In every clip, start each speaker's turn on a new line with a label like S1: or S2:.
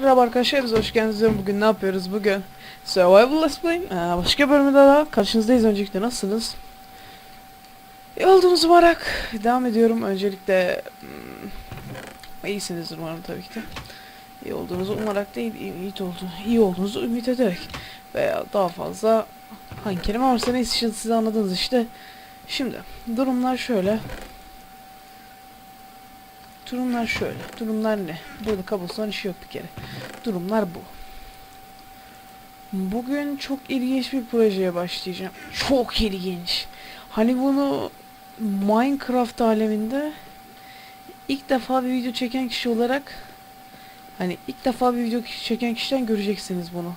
S1: Merhaba arkadaşlar, hoş geldiniz. Bugün ne yapıyoruz? Bugün Survival Let's Play. Ee, başka bölümde daha karşınızdayız. Öncelikle nasılsınız? İyi olduğunuzu umarak devam ediyorum. Öncelikle hmm, iyisinizdir umarım tabii ki de. İyi olduğunuzu umarak değil, iyi, iyi, oldu, iyi olduğunuzu ümit ederek veya daha fazla hangi kelime varsa neyse siz anladınız işte. Şimdi durumlar şöyle. Durumlar şöyle. Durumlar ne? Burada kablosan işi yok bir kere. Durumlar bu. Bugün çok ilginç bir projeye başlayacağım. Çok ilginç. Hani bunu Minecraft aleminde ilk defa bir video çeken kişi olarak hani ilk defa bir video çeken kişiden göreceksiniz bunu.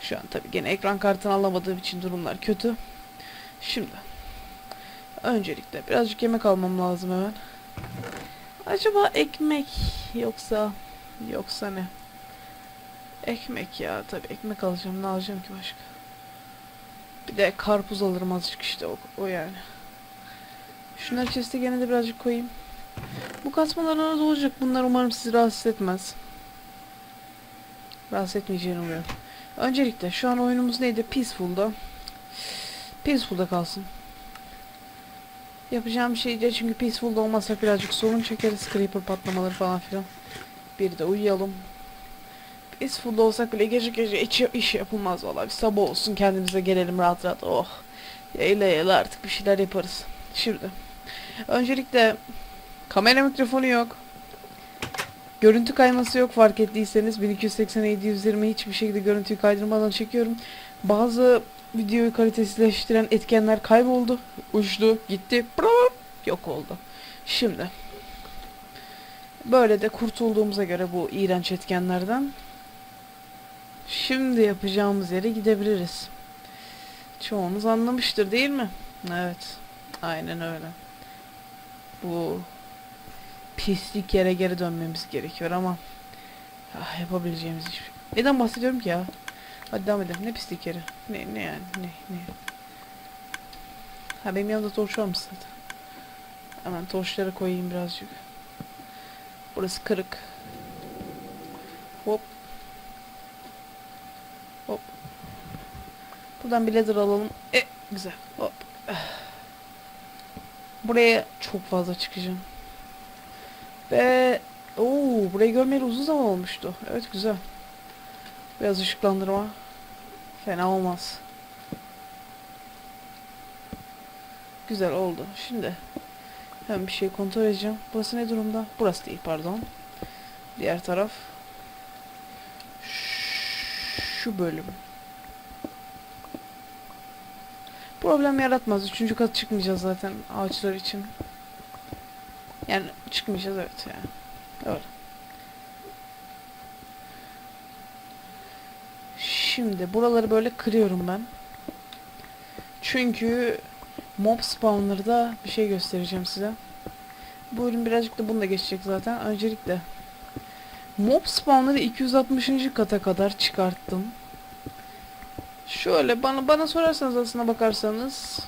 S1: Şu an tabii gene ekran kartını alamadığım için durumlar kötü. Şimdi öncelikle birazcık yemek almam lazım hemen. Acaba ekmek yoksa yoksa ne? Ekmek ya tabi ekmek alacağım ne alacağım ki başka? Bir de karpuz alırım azıcık işte o, o yani. Şunları chest'e gene de birazcık koyayım. Bu kasmalar arada olacak. Bunlar umarım sizi rahatsız etmez. Rahatsız etmeyeceğini umuyorum. Öncelikle şu an oyunumuz neydi? Peaceful'da. Peaceful'da kalsın. Yapacağım şey de çünkü peaceful'da olmazsak birazcık sorun çekeriz. Creeper patlamaları falan filan. Bir de uyuyalım. Peaceful'da olsak bile gece gece iş, iş yapılmaz valla. Bir sabah olsun kendimize gelelim rahat rahat. Oh. Yayla yayla artık bir şeyler yaparız. Şimdi. Öncelikle kamera mikrofonu yok. Görüntü kayması yok fark ettiyseniz 1280 720 hiçbir şekilde görüntüyü kaydırmadan çekiyorum. Bazı videoyu kalitesizleştiren etkenler kayboldu. Uçtu, gitti, pırrrr, yok oldu. Şimdi böyle de kurtulduğumuza göre bu iğrenç etkenlerden şimdi yapacağımız yere gidebiliriz. Çoğunuz anlamıştır değil mi? Evet. Aynen öyle. Bu pislik yere geri dönmemiz gerekiyor ama ah, yapabileceğimiz hiçbir şey. Neden bahsediyorum ki ya? Hadi devam edelim. Ne pislik yeri? Ne ne yani? Ne ne? Ha benim yanımda torç varmış zaten. Hemen torçları koyayım birazcık. Burası kırık. Hop. Hop. Buradan bir leather alalım. E güzel. Hop. Buraya çok fazla çıkacağım. Ve ooo burayı görmeyeli uzun zaman olmuştu. Evet güzel. Biraz ışıklandırma. Fena olmaz. Güzel oldu. Şimdi hemen bir şey kontrol edeceğim. Burası ne durumda? Burası değil pardon. Diğer taraf. Şu bölüm. Problem yaratmaz. Üçüncü kat çıkmayacağız zaten ağaçlar için. Yani çıkmayacağız evet yani. Öyle. Şimdi buraları böyle kırıyorum ben. Çünkü mob spawner'da bir şey göstereceğim size. Bu ürün birazcık da bununla geçecek zaten. Öncelikle mob spawner'ı 260. kata kadar çıkarttım. Şöyle bana bana sorarsanız aslına bakarsanız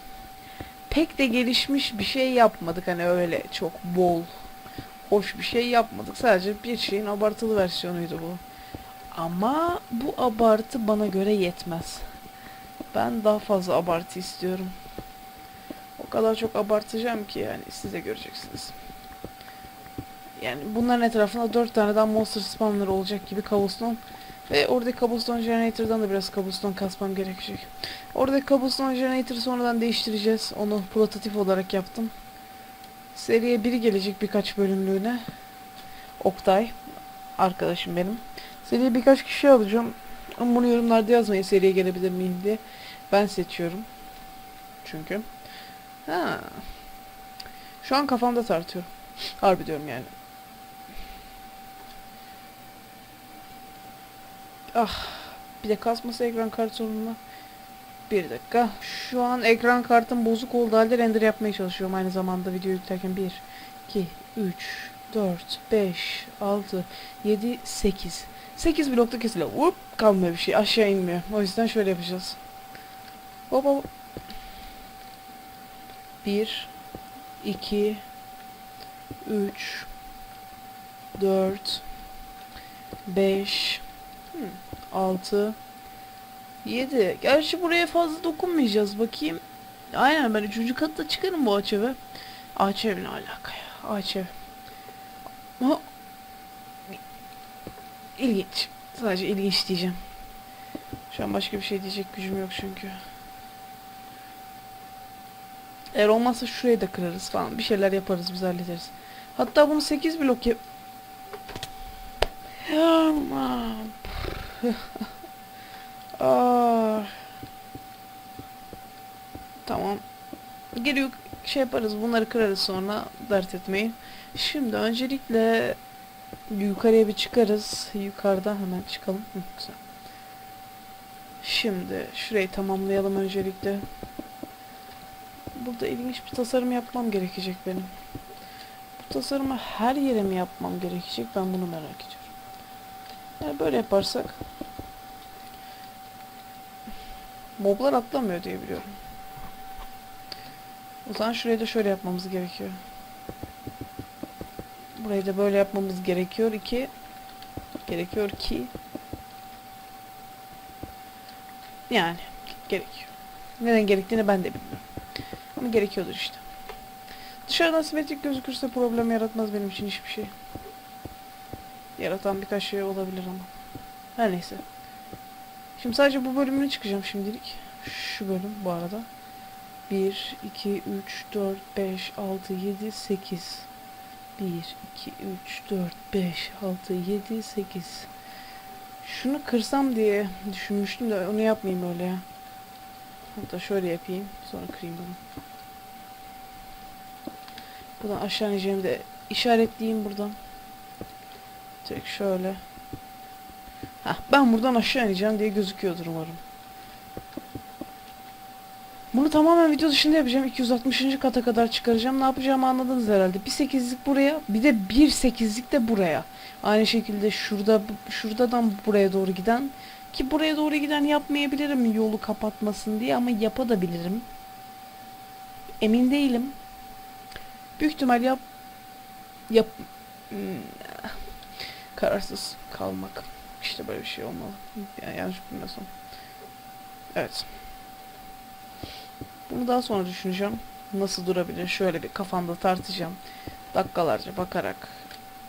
S1: pek de gelişmiş bir şey yapmadık hani öyle çok bol hoş bir şey yapmadık. Sadece bir şeyin abartılı versiyonuydu bu. Ama bu abartı bana göre yetmez. Ben daha fazla abartı istiyorum. O kadar çok abartacağım ki yani siz de göreceksiniz. Yani bunların etrafında 4 tane daha monster spawner olacak gibi cobblestone ve oradaki cobblestone generator'dan da biraz cobblestone kasmam gerekecek. Oradaki cobblestone generator'ı sonradan değiştireceğiz. Onu prototip olarak yaptım. Seriye biri gelecek birkaç bölümlüğüne. Oktay. Arkadaşım benim. Seriye birkaç kişi alacağım. Ama bunu yorumlarda yazmayın seriye gelebilir miyim diye. Ben seçiyorum. Çünkü. Ha. Şu an kafamda tartıyorum. Harbi diyorum yani. Ah. Bir de kasması ekran kartı sorununa. Bir dakika. Şu an ekran kartım bozuk olduğu halde render yapmaya çalışıyorum. Aynı zamanda video yüklerken 1, 2, 3, 4, 5, 6, 7, 8. 8 blokta kesiliyor. Hop kalmıyor bir şey. Aşağı inmiyor. O yüzden şöyle yapacağız. Hop hop. 1, 2, 3, 4, 5 6 7 Gerçi buraya fazla dokunmayacağız bakayım. Aynen ben üçüncü katta çıkarım bu ağaç eve. Ağaç ev ne alaka ya? Ağaç ev. Ama ilginç. Sadece ilginç diyeceğim. Şu an başka bir şey diyecek gücüm yok çünkü. Eğer olmazsa şurayı da kırarız falan. Bir şeyler yaparız biz hallederiz. Hatta bunu 8 blok yap... Aa. Tamam. Geri yuk- şey yaparız. Bunları kırarız sonra. Dert etmeyin. Şimdi öncelikle yukarıya bir çıkarız. Yukarıda hemen çıkalım. Hı, güzel. Şimdi şurayı tamamlayalım öncelikle. Burada ilginç bir tasarım yapmam gerekecek benim. Bu tasarımı her yere mi yapmam gerekecek? Ben bunu merak ediyorum. Yani böyle yaparsak moblar atlamıyor diye biliyorum. O zaman şurayı da şöyle yapmamız gerekiyor. Burayı da böyle yapmamız gerekiyor ki gerekiyor ki yani gerekiyor. Neden gerektiğini ben de bilmiyorum. Ama gerekiyordur işte. Dışarıdan simetrik gözükürse problem yaratmaz benim için hiçbir şey. Yaratan birkaç şey olabilir ama. Her neyse. Şimdi sadece bu bölümüne çıkacağım şimdilik. Şu bölüm bu arada. 1, 2, 3, 4, 5, 6, 7, 8. 1, 2, 3, 4, 5, 6, 7, 8. Şunu kırsam diye düşünmüştüm de onu yapmayayım öyle ya. Hatta şöyle yapayım. Sonra kırayım bunu. Buradan aşağı ineceğimi de işaretleyeyim buradan. Tek şöyle. Heh, ben buradan aşağı ineceğim diye gözüküyordur umarım. Bunu tamamen video dışında yapacağım. 260. kata kadar çıkaracağım. Ne yapacağımı anladınız herhalde. Bir 8'lik buraya, bir de bir 8'lik de buraya. Aynı şekilde şurada şuradan buraya doğru giden ki buraya doğru giden yapmayabilirim yolu kapatmasın diye ama yapabilirim. Emin değilim. Büyük ihtimal yap yap Hmm, kararsız kalmak. İşte böyle bir şey olmalı. Yani yanlış bilmiyorsam. Evet. Bunu daha sonra düşüneceğim. Nasıl durabilir? Şöyle bir kafamda tartacağım. Dakikalarca bakarak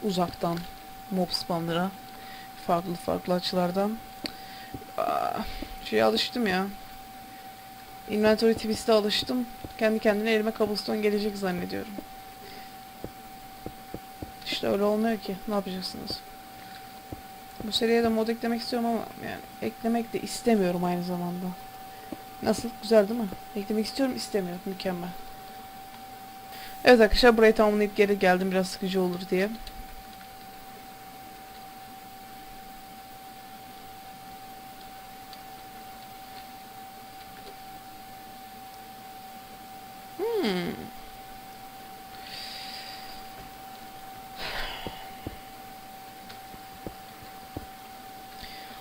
S1: uzaktan mob spamlara farklı farklı açılardan. Aa, şeye alıştım ya. Inventory twist'e alıştım. Kendi kendine elime cobblestone gelecek zannediyorum. İşte öyle olmuyor ki. Ne yapacaksınız? Bu seriye de mod eklemek istiyorum ama yani eklemek de istemiyorum aynı zamanda. Nasıl? Güzel değil mi? Eklemek istiyorum, istemiyorum. Mükemmel. Evet arkadaşlar burayı tamamlayıp geri geldim biraz sıkıcı olur diye. Hmm.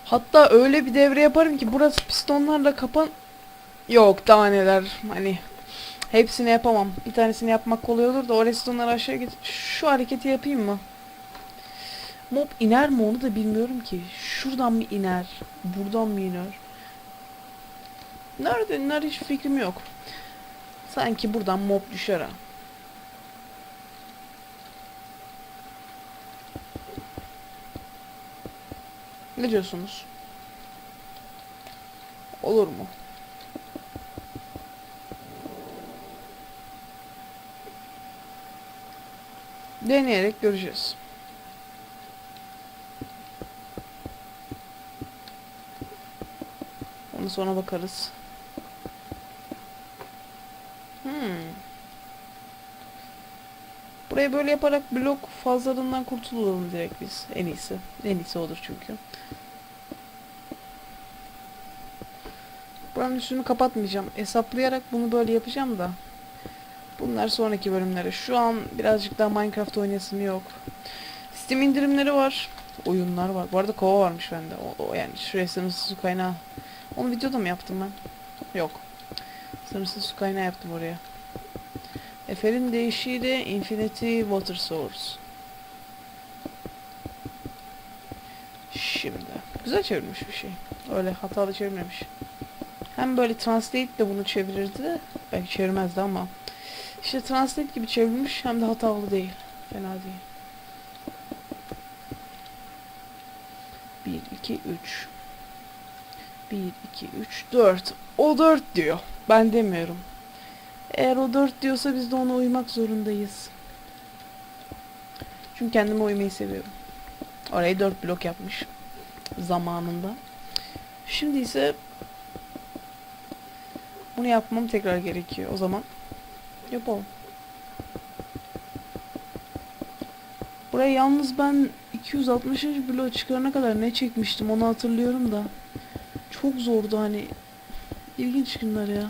S1: Hatta öyle bir devre yaparım ki burası pistonlarla kapan... Yok daha neler hani hepsini yapamam. Bir tanesini yapmak kolay olur da o pistonları aşağı git. Şu hareketi yapayım mı? Mob iner mi onu da bilmiyorum ki. Şuradan mı iner? Buradan mı iner? Nerede iner hiç fikrim yok. Sanki buradan mob düşer ha. Ne diyorsunuz? Olur mu? Deneyerek göreceğiz. Onu sonra bakarız. Hmm. Burayı böyle yaparak blok fazlalığından kurtulalım direkt biz. En iyisi. En iyisi olur çünkü. Buranın üstünü kapatmayacağım. Hesaplayarak bunu böyle yapacağım da. Bunlar sonraki bölümlere. Şu an birazcık daha Minecraft oynayasım yok. Steam indirimleri var. Oyunlar var. Bu arada kova varmış bende. O, o yani şuraya sınırsız su kaynağı. Onu videoda mı yaptım ben? Yok. Sınırsız su kaynağı yaptım oraya. Efer'in değişiğiyle Infinity Water Source. şimdi. Güzel çevirmiş bir şey. Öyle hatalı çevirmemiş. Hem böyle translate de bunu çevirirdi. Belki çevirmezdi ama. İşte translate gibi çevirmiş hem de hatalı değil. Fena değil. 1, 2, 3. 1, 2, 3, 4. O 4 diyor. Ben demiyorum. Eğer o 4 diyorsa biz de ona uymak zorundayız. Çünkü kendime uymayı seviyorum. Orayı 4 blok yapmış. Zamanında. Şimdi ise bunu yapmam tekrar gerekiyor. O zaman yapalım. Buraya yalnız ben 260. bloğu çıkarana kadar ne çekmiştim onu hatırlıyorum da. Çok zordu hani. İlginç günler ya.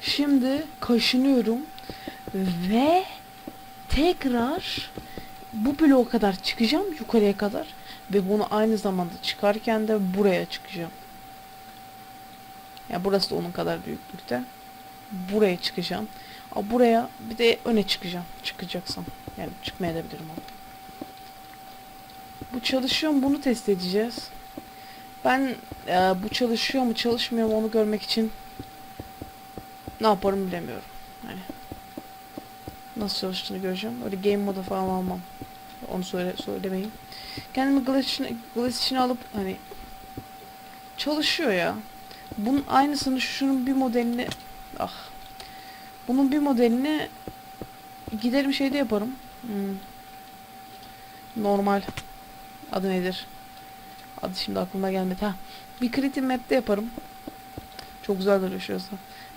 S1: Şimdi kaşınıyorum ve tekrar bu bloğa kadar çıkacağım yukarıya kadar ve bunu aynı zamanda çıkarken de buraya çıkacağım. Ya burası da onun kadar büyüklükte. Buraya çıkacağım. Aa, buraya bir de öne çıkacağım. Çıkacaksam. Yani çıkmayabilirim ama. Bu çalışıyor mu bunu test edeceğiz. Ben e, bu çalışıyor mu çalışmıyor mu onu görmek için ne yaparım bilemiyorum. Hani nasıl çalıştığını göreceğim. Öyle game moda falan almam. Onu söyle söylemeyin. Kendimi glass içine, glass içine alıp hani çalışıyor ya. Bunun aynısını şunun bir modelini ah bunun bir modelini giderim şeyde yaparım. Hmm. Normal adı nedir? Adı şimdi aklıma gelmedi. Ha. Bir Creative Map'te yaparım. Çok güzel duruyor şurası.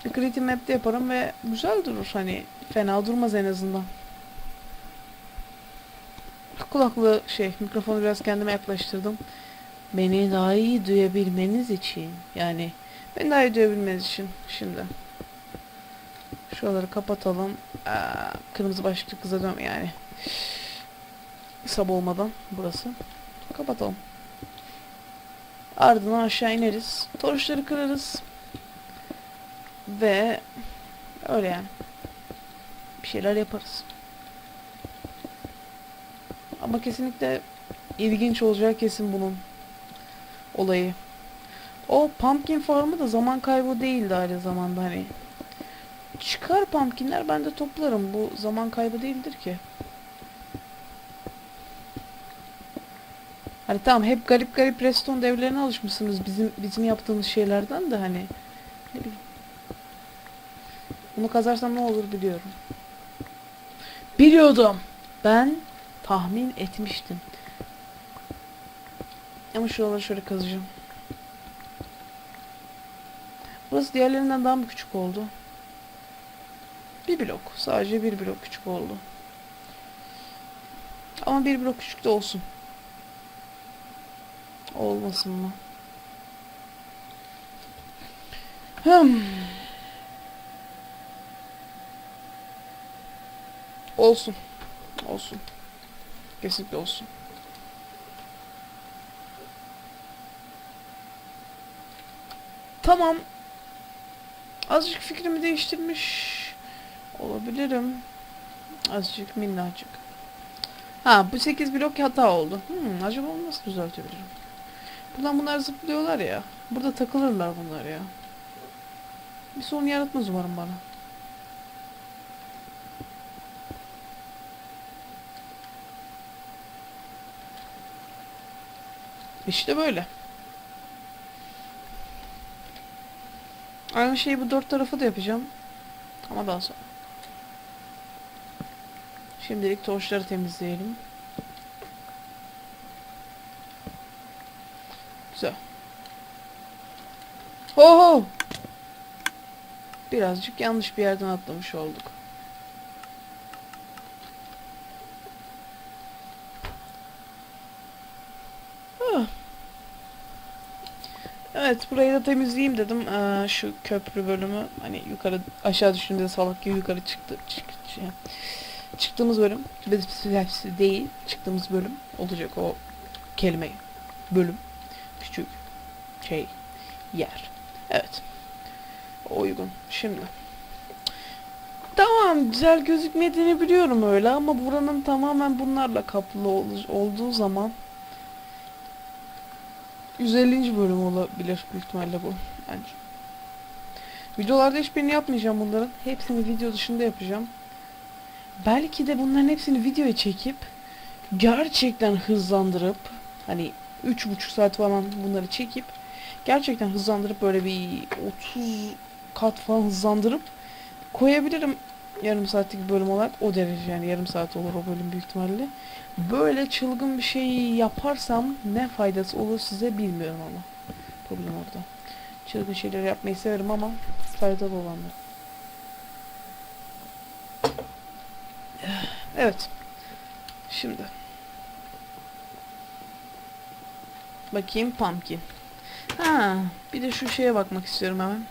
S1: Bir Creative Map'te yaparım ve güzel durur. Hani fena durmaz en azından. Kulaklığı şey mikrofonu biraz kendime yaklaştırdım. Beni daha iyi duyabilmeniz için yani beni daha iyi duyabilmeniz için şimdi. Şuraları kapatalım. Aa, kırmızı başlıklı kıza dön yani. Sabah olmadan burası. Kapatalım. Ardından aşağı ineriz. Torçları kırarız. Ve öyle yani. Bir şeyler yaparız. Ama kesinlikle ilginç olacak kesin bunun olayı. O pumpkin farmı da zaman kaybı değildi aynı zamanda hani. Çıkar pumpkinler ben de toplarım. Bu zaman kaybı değildir ki. Hani tamam hep garip garip reston devlerine alışmışsınız bizim bizim yaptığımız şeylerden de hani ne bileyim. Bunu kazarsam ne olur biliyorum. Biliyordum. Ben tahmin etmiştim. Ama şuraları şöyle kazacağım. Burası diğerlerinden daha mı küçük oldu? Bir blok. Sadece bir blok küçük oldu. Ama bir blok küçük de olsun. Olmasın mı? Hmm. Olsun. Olsun. Kesinlikle olsun. Tamam. Azıcık fikrimi değiştirmiş olabilirim. Azıcık minnacık. Ha bu 8 blok hata oldu. Hmm, acaba onu nasıl düzeltebilirim? Buradan bunlar zıplıyorlar ya. Burada takılırlar bunlar ya. Bir sorun yaratmaz umarım bana. İşte böyle. Aynı şeyi bu dört tarafı da yapacağım. Ama daha sonra. Şimdilik torçları temizleyelim. Güzel. Ho Birazcık yanlış bir yerden atlamış olduk. Evet burayı da temizleyeyim dedim. Ee, şu köprü bölümü hani yukarı aşağı düşündüğünde salak gibi yukarı çıktı. Çık, şey, çıktığımız bölüm değil çıktığımız bölüm olacak o kelime bölüm küçük şey yer. Evet. O uygun. Şimdi. Tamam güzel gözükmediğini biliyorum öyle ama buranın tamamen bunlarla kaplı ol olduğu zaman 150. bölüm olabilir büyük ihtimalle bu. Yani videolarda hiçbirini yapmayacağım bunların. Hepsini video dışında yapacağım. Belki de bunların hepsini videoya çekip gerçekten hızlandırıp hani üç buçuk saat falan bunları çekip gerçekten hızlandırıp böyle bir 30 kat falan hızlandırıp koyabilirim yarım saatlik bölüm olarak o derece yani yarım saat olur o bölüm büyük ihtimalle. Böyle çılgın bir şey yaparsam ne faydası olur size bilmiyorum ama. Problem orada. Çılgın şeyler yapmayı severim ama faydalı olanlar. Evet. Şimdi. Bakayım pumpkin. Ha, bir de şu şeye bakmak istiyorum hemen.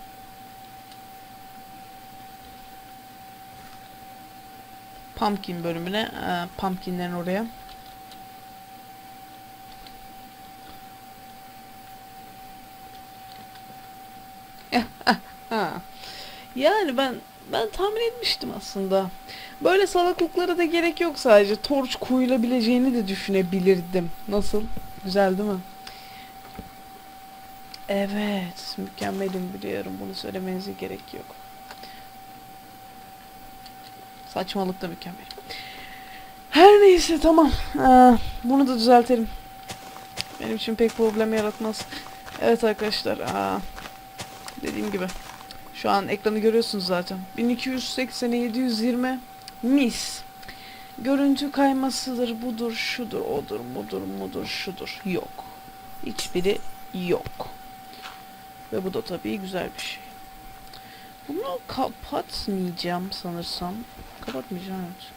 S1: Pumpkin bölümüne, e, pumpkinlerin oraya. Yani ben ben tahmin etmiştim aslında. Böyle salaklıklara da gerek yok sadece. Torç koyulabileceğini de düşünebilirdim. Nasıl? Güzel değil mi? Evet, mükemmelim biliyorum. Bunu söylemenize gerek yok. Saçmalık da mükemmel. Her neyse tamam. Ee, bunu da düzeltelim. Benim için pek problem yaratmaz. Evet arkadaşlar. Aa, dediğim gibi. Şu an ekranı görüyorsunuz zaten. 1280'e 720 mis. Görüntü kaymasıdır, budur, şudur, odur, budur, mudur, şudur. Yok. Hiçbiri yok. Ve bu da tabii güzel bir şey. Bunu kapatmayacağım sanırsam. Kapatmayacağım evet.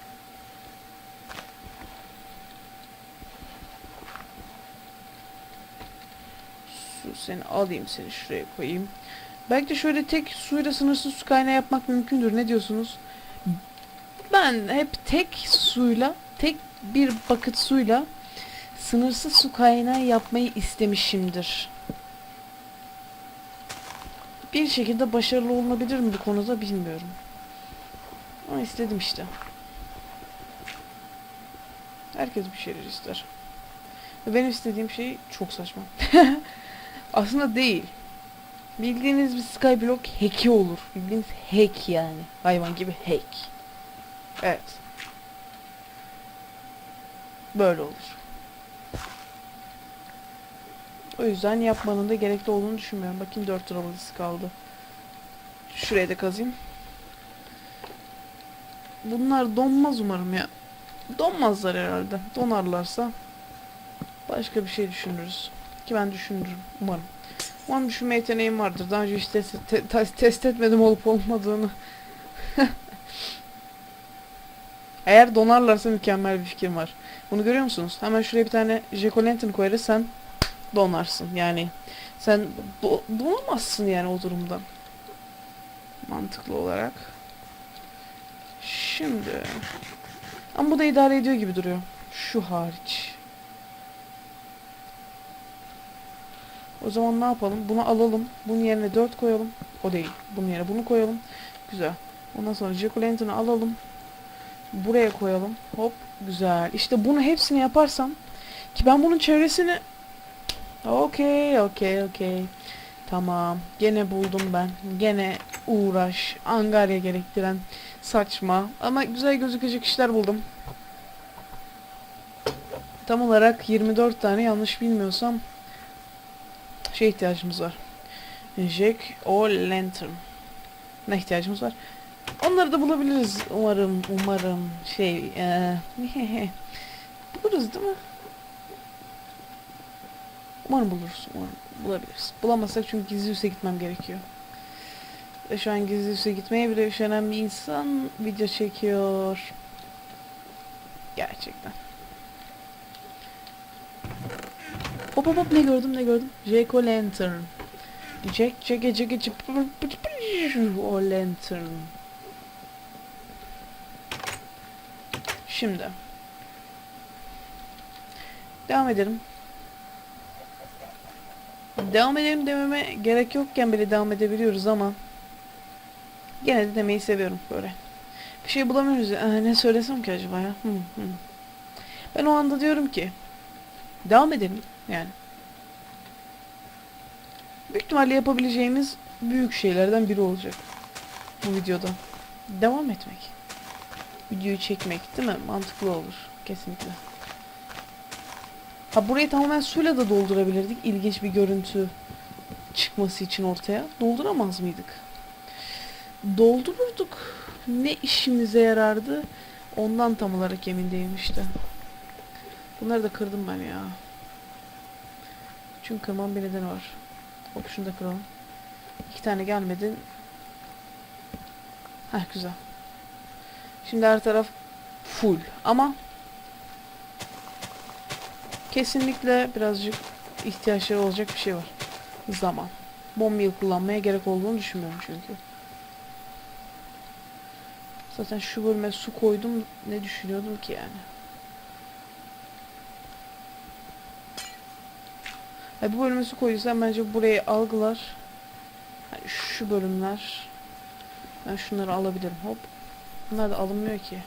S1: Su seni alayım seni şuraya koyayım. Belki de şöyle tek suyla sınırsız su kaynağı yapmak mümkündür. Ne diyorsunuz? Ben hep tek suyla, tek bir bucket suyla sınırsız su kaynağı yapmayı istemişimdir. Bir şekilde başarılı olunabilir mi bu konuda bilmiyorum. Ama istedim işte. Herkes bir şeyler ister. Benim istediğim şey çok saçma. Aslında değil. Bildiğiniz bir skyblock hack'i olur. Bildiğiniz hack yani. Hayvan gibi hack. Evet. Böyle olur. O yüzden yapmanın da gerekli olduğunu düşünmüyorum. Bakayım 4 travelisi kaldı. Şuraya da kazayım. Bunlar donmaz umarım ya. Donmazlar herhalde. Donarlarsa başka bir şey düşünürüz. Ki ben düşünürüm umarım. Umarım düşünme yeteneğim vardır. Daha önce hiç test, te- te- test etmedim olup olmadığını. Eğer donarlarsa mükemmel bir fikrim var. Bunu görüyor musunuz? Hemen şuraya bir tane Jack koyarız sen donarsın. Yani sen do- donamazsın yani o durumda. Mantıklı olarak. Şimdi. Ama bu da idare ediyor gibi duruyor. Şu hariç. O zaman ne yapalım? Bunu alalım. Bunun yerine 4 koyalım. O değil. Bunun yerine bunu koyalım. Güzel. Ondan sonra Jack alalım. Buraya koyalım. Hop. Güzel. İşte bunu hepsini yaparsam ki ben bunun çevresini Okey, okey, okey. Tamam. Gene buldum ben. Gene uğraş, angarya gerektiren saçma ama güzel gözükecek işler buldum. Tam olarak 24 tane yanlış bilmiyorsam şey ihtiyacımız var. Jack o Lantern. Ne ihtiyacımız var? Onları da bulabiliriz umarım umarım şey eee buluruz değil mi? Umarım buluruz. Umarım bulabiliriz. Bulamazsak çünkü gizli üste gitmem gerekiyor. Ve şu an gizli üste gitmeye bile üşenen bir insan video çekiyor. Gerçekten. Hop hop hop ne gördüm ne gördüm. Jack o Lantern. Jack Jack Jack Jack o Lantern. Şimdi. Devam edelim. Devam edelim dememe gerek yokken bile devam edebiliyoruz ama gene de demeyi seviyorum böyle. Bir şey bulamıyoruz. Ee, ne söylesem ki acaba ya? Hı, hı. Ben o anda diyorum ki devam edelim yani. Büyük ihtimalle yapabileceğimiz büyük şeylerden biri olacak. Bu videoda. Devam etmek. Videoyu çekmek değil mi? Mantıklı olur. Kesinlikle. Ha burayı tamamen suyla da doldurabilirdik. İlginç bir görüntü çıkması için ortaya. Dolduramaz mıydık? Doldururduk. Ne işimize yarardı? Ondan tam olarak emin değilim işte. Bunları da kırdım ben ya. Çünkü kırmam bir nedeni var. Hop şunu da kıralım. İki tane gelmedi. Heh güzel. Şimdi her taraf full. Ama kesinlikle birazcık ihtiyaçları olacak bir şey var. Zaman. Bombayı kullanmaya gerek olduğunu düşünmüyorum çünkü. Zaten şu bölüme su koydum. Ne düşünüyordum ki yani? Ha, bu bölüme su koyduysam bence burayı algılar. Hani şu bölümler. Ben şunları alabilirim. Hop. Bunlar da alınmıyor ki.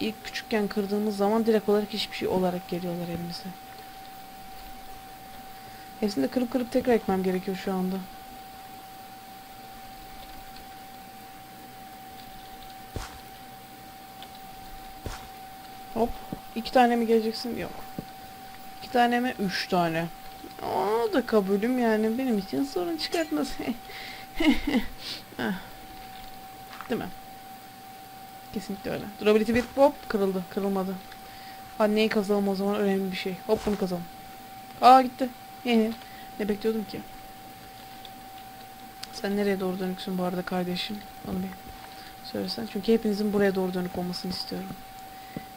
S1: İlk küçükken kırdığımız zaman direkt olarak hiçbir şey olarak geliyorlar elimize. Hepsini de kırıp kırıp tekrar ekmem gerekiyor şu anda. Hop. İki tane mi geleceksin? Yok. İki tane mi? Üç tane. O da kabulüm yani. Benim için sorun çıkartmaz. Ah. Değil mi? Kesinlikle öyle. Durability bir hop kırıldı. Kırılmadı. Hadi neyi kazalım o zaman önemli bir şey. Hop bunu kazalım. Aa gitti. Ne bekliyordum ki? Sen nereye doğru dönüksün bu arada kardeşim? Onu bir söylesen. Çünkü hepinizin buraya doğru dönük olmasını istiyorum.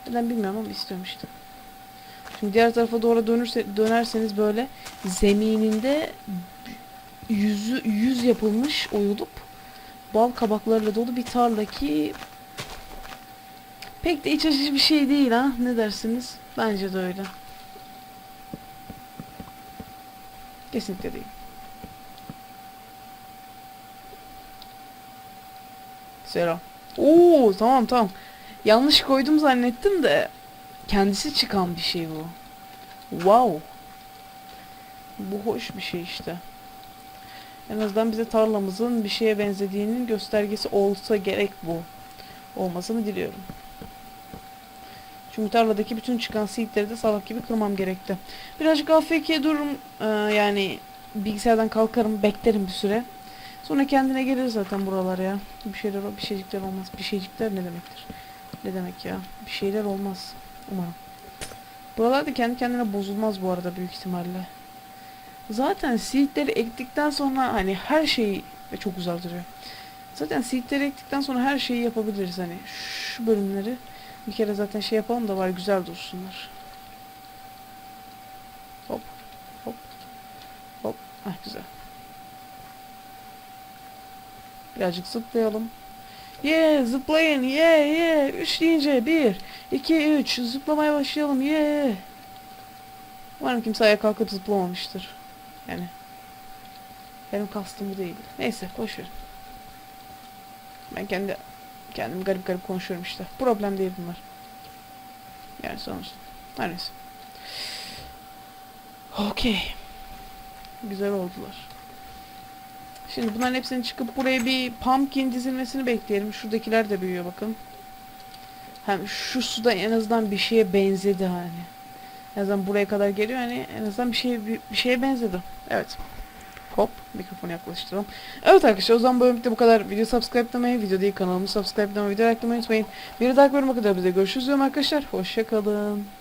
S1: Neden bilmiyorum ama istiyorum işte. Şimdi diğer tarafa doğru dönürse, dönerseniz böyle zemininde yüzü yüz yapılmış oyulup bal kabaklarıyla dolu bir tarla ki pek de iç açıcı bir şey değil ha. Ne dersiniz? Bence de öyle. Kesinlikle değil. Selam. Oo tamam tamam. Yanlış koydum zannettim de kendisi çıkan bir şey bu. Wow. Bu hoş bir şey işte. En azından bize tarlamızın bir şeye benzediğinin göstergesi olsa gerek bu. Olmasını diliyorum. Çünkü tarladaki bütün çıkan seedleri de salak gibi kırmam gerekti. Birazcık AFK dururum. Ee, yani bilgisayardan kalkarım, beklerim bir süre. Sonra kendine gelir zaten buralara ya. Bir şeyler, bir şeycikler olmaz. Bir şeycikler ne demektir? Ne demek ya? Bir şeyler olmaz. Umarım. Buralar da kendi kendine bozulmaz bu arada büyük ihtimalle. Zaten seedleri ektikten sonra hani her şeyi ve çok duruyor. Zaten seedleri ektikten sonra her şeyi yapabiliriz hani. Şu bölümleri bir kere zaten şey yapalım da var güzel dursunlar. Hop. Hop. Hop. Ah güzel. Birazcık zıplayalım. Yeah zıplayın yeah yeah. Üç deyince bir, iki, üç zıplamaya başlayalım yeah. Umarım kimse ayağa kalkıp zıplamamıştır. Yani. Benim kastım bu değil. Neyse boş verin. Ben kendi kendim garip garip konuşuyorum işte. Problem değil bunlar. Yani sonuçta. Her neyse. Okey. Güzel oldular. Şimdi bunların hepsini çıkıp buraya bir pumpkin dizilmesini bekleyelim. Şuradakiler de büyüyor bakın. Hem şu suda en azından bir şeye benzedi hani. En azından buraya kadar geliyor hani en azından bir şeye bir, bir şeye benzedi. Evet. Hop mikrofonu yaklaştıralım. Evet arkadaşlar o zaman bu bölümde bu kadar. Video subscribe demeyi, video değil kanalımı subscribe demeyi, video like demeyi unutmayın. Bir dahaki bölüme kadar bize görüşürüz diyorum arkadaşlar. Hoşçakalın.